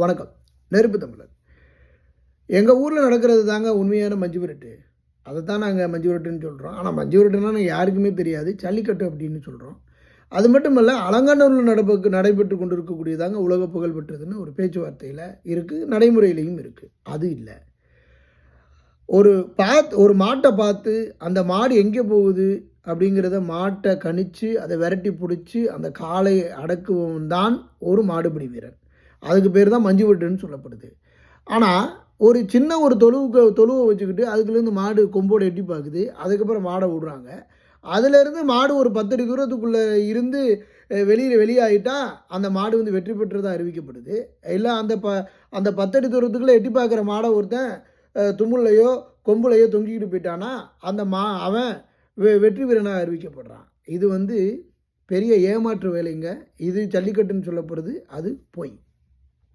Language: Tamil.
வணக்கம். நெருப்பு தமிழர். எங்கள் ஊரில் நடக்கிறது தாங்க உண்மையான மஞ்சு விரட்டு அதை தான் நாங்கள் மஞ்சு விரட்டுன்னு சொல்கிறோம் ஆனால் மஞ்சு விரட்டுனா யாருக்குமே தெரியாது. ஜல்லிக்கட்டு அப்படின்னு சொல்கிறோம் அது மட்டும் இல்லை அலங்காநல்லூரில் நடப்பு நடைபெற்று கொண்டு இருக்கக்கூடியதாங்க உலக புகழ் பெற்றதுன்னு ஒரு பேச்சுவார்த்தையில் இருக்குது நடைமுறையிலையும் இருக்குது அது இல்லை. ஒரு பாத் ஒரு மாட்டை பார்த்து அந்த மாடு எங்கே போகுது அப்படிங்கிறத மாட்டை கணிச்சு அதை விரட்டி பிடிச்சி அந்த காலை அடக்குவன் தான் ஒரு மாடுபிடி வீரன். அதுக்கு பேர் தான் மஞ்சு விட்டுன்னு சொல்லப்படுது. ஆனால் ஒரு சின்ன ஒரு தொழுவுக்கு தொழுவை வச்சுக்கிட்டு அதுக்குலேருந்து மாடு கொம்போடு எட்டி பார்க்குது அதுக்கப்புறம் மாடை விடுறாங்க. அதுலேருந்து மாடு ஒரு பத்தடி தூரத்துக்குள்ளே இருந்து வெளியில் வெளியாகிட்டால் அந்த மாடு வந்து வெற்றி பெற்றதாக அறிவிக்கப்படுது. இல்லை அந்த ப அந்த பத்தடி தூரத்துக்குள்ளே எட்டி பார்க்குற மாடை ஒருத்தன் தும்முள்ளையோ கொம்புலையோ தொங்கிக்கிட்டு போயிட்டானா அந்த மா அவன் வெ வெற்றி வீரனாக அறிவிக்கப்படுறான். இது வந்து பெரிய ஏமாற்று வேலைங்க. இது ஜல்லிக்கட்டுன்னு சொல்லப்படுது. அது பொய்.